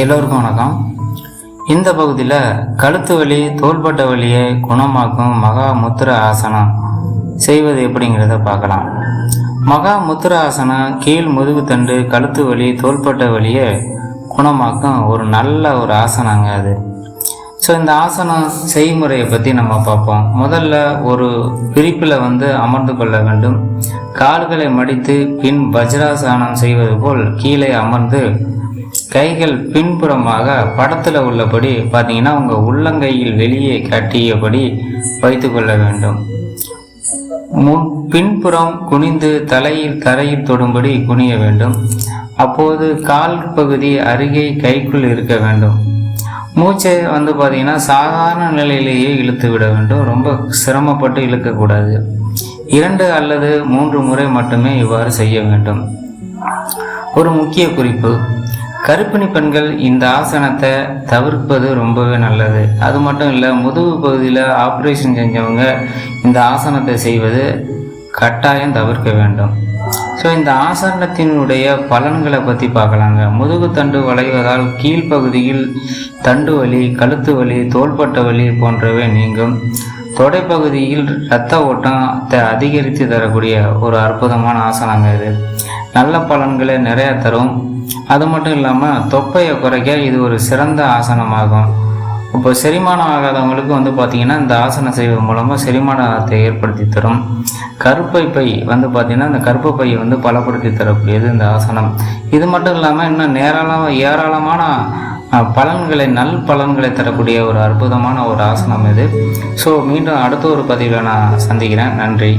எல்லோருக்கும் வணக்கம். இந்த பகுதியில் கழுத்து வலி தோள்பட்ட வலியை குணமாக்கும் மகா முத்திர ஆசனம் செய்வது எப்படிங்கிறத பார்க்கலாம். மகா முத்திர ஆசனம் கீழ் முதுகுத்தண்டு கழுத்து வலி தோள்பட்ட வலியை குணமாக்கும் ஒரு நல்ல ஒரு ஆசனங்க அது. ஸோ இந்த ஆசனம் செய்முறையை பற்றி நம்ம பார்ப்போம். முதல்ல ஒரு பிரிப்பில் வந்து அமர்ந்து கொள்ள வேண்டும். கால்களை மடித்து பின் வஜ்ராசனம் செய்வது போல் கீழே அமர்ந்து கைகள் பின்புறமாக படத்தில் உள்ளபடி பார்த்தீங்கன்னா உங்கள் உள்ளங்கையில் வெளியே கட்டியபடி வைத்து கொள்ள வேண்டும். முன் பின்புறம் குனிந்து தலையில் தரையில் தொடும்படி குனிய வேண்டும். அப்போது கால் பகுதி அருகே கைக்குள் இருக்க வேண்டும். மூச்சை வந்து பார்த்தீங்கன்னா சாதாரண நிலையிலேயே இழுத்து விட வேண்டும். ரொம்ப சிரமப்பட்டு இழுக்கக்கூடாது. இரண்டு அல்லது மூன்று முறை மட்டுமே இவ்வாறு செய்ய வேண்டும். ஒரு முக்கிய குறிப்பு. கருப்பிணி பெண்கள் இந்த ஆசனத்தை தவிர்ப்பது ரொம்பவே நல்லது. அது மட்டும் இல்லை முதுகு பகுதியில் ஆப்ரேஷன் செஞ்சவங்க இந்த ஆசனத்தை செய்வது கட்டாயம் தவிர்க்க வேண்டும். ஸோ இந்த ஆசனத்தினுடைய பலன்களை பற்றி பார்க்கலாங்க. முதுகு தண்டு வளைவதால் கீழ்ப்பகுதியில் தண்டு வலி கழுத்து வலி தோள்பட்ட வலி போன்றவை நீங்கும். தொடைப்பகுதியில் இரத்த ஓட்டத்தை அதிகரித்து தரக்கூடிய ஒரு அற்புதமான ஆசனங்க இது. நல்ல பலன்களை நிறைய தரும். அது மட்டும் இல்லாமல் தொப்பையை குறைக்க இது ஒரு சிறந்த ஆசனமாகும். இப்போ செரிமானம் ஆகாதவங்களுக்கு வந்து பார்த்திங்கன்னா இந்த ஆசனம் செய்வது மூலமாக செரிமானத்தை ஏற்படுத்தி தரும். கருப்பை பை வந்து பார்த்திங்கன்னா இந்த கருப்பு பையை வந்து பலப்படுத்தி தரக்கூடியது இந்த ஆசனம். இது மட்டும் இல்லாமல் இன்னும் நேராளம் ஏராளமான பலன்களை நல் பலன்களை தரக்கூடிய ஒரு அற்புதமான ஒரு ஆசனம் இது. ஸோ மீண்டும் அடுத்த ஒரு பதிவில் நான் சந்திக்கிறேன். நன்றி.